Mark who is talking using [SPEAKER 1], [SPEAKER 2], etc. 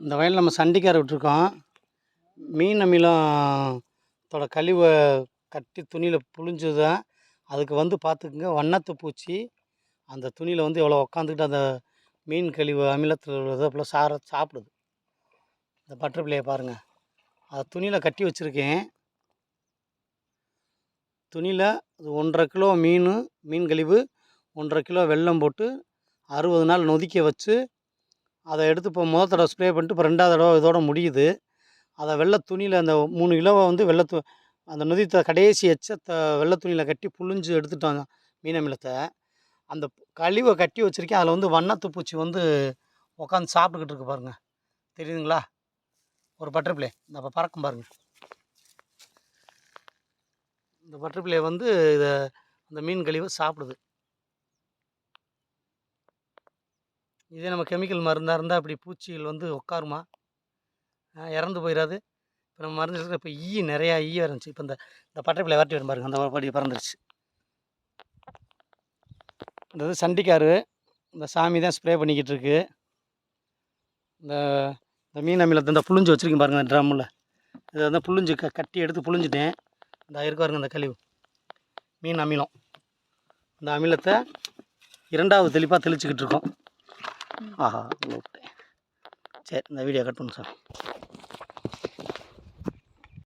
[SPEAKER 1] இந்த வயலில் நம்ம சண்டிக்கார விட்டுருக்கோம். மீன் அமிலத்தோட கழிவை கட்டி துணியில் புழிஞ்சுதான் அதுக்கு வந்து பார்த்துக்குங்க. வண்ணத்து பூச்சி. அந்த துணியில் வந்து எவ்வளோ உக்காந்துக்கிட்டு அந்த மீன் கழிவு அமிலத்தில் உள்ளதை அப்படிலாம் சார சாப்பிடுது. இந்த பட்டர்ஃப்ளையை பாருங்கள் அதை துணியில் கட்டி வச்சுருக்கேன். துணியில் ஒன்றரை கிலோ மீன் மீன் கழிவு ஒன்றரை கிலோ வெல்லம் போட்டு அறுபது நாள் நொதிக்க வச்சு அதை எடுத்து இப்போ முதல் தடவை ஸ்ப்ரே பண்ணிட்டு இப்போ ரெண்டாவது தடவை இதோட முடியுது. அதை வெள்ளை துணியில் அந்த மூணு கிலோவை வந்து வெள்ளை து அந்த நொதித்த கடைசி எச்சத்தை வெள்ளை துணியில் கட்டி புழிஞ்சு எடுத்துட்டாங்க மீனமிலத்தை அந்த கழிவை கட்டி வச்சுருக்கேன். அதில் வந்து வண்ணத்து பூச்சி வந்து உட்காந்து சாப்பிட்டுக்கிட்டு இருக்கு பாருங்கள் தெரியுதுங்களா? ஒரு பட்டர்ஃப்ளை இந்த அப்போ பறக்கும் பாருங்கள் இந்த பட்டர்ஃப்ளை வந்து இதை அந்த மீன் கழிவை சாப்பிடுது. இதே நம்ம கெமிக்கல் மருந்தாக இருந்தால் அப்படி பூச்சிகள் வந்து உட்காருமா? இறந்து போயிடாது இப்போ நம்ம மருந்து இருக்கிற இப்போ ஈ நிறையா ஈ இருந்துச்சு. இப்போ இந்த இந்த பட்டர்ஃப்ளை வரட்டி வரும் பாருங்க. அந்த படி பறந்துருச்சு. இந்த இது சண்டிக்காரு இந்த சாமி தான் ஸ்ப்ரே பண்ணிக்கிட்டு இருக்கு. இந்த இந்த மீன் அமிலத்தை இந்த புழிஞ்சு வச்சுருக்கேன் பாருங்க இந்த ட்ரம்மில் இதை வந்து புழிஞ்சு க கட்டி எடுத்து புழிஞ்சிட்டேன். இந்த இருக்க பாருங்கள் இந்த கழிவு. மீன் அமிலம். இந்த அமிலத்தை இரண்டாவது தெளிப்பாக தெளிச்சுக்கிட்டு இருக்கோம். ஆஹா விட்டேன் சரி இந்த வீடியோ கட் பண்ணு சார்.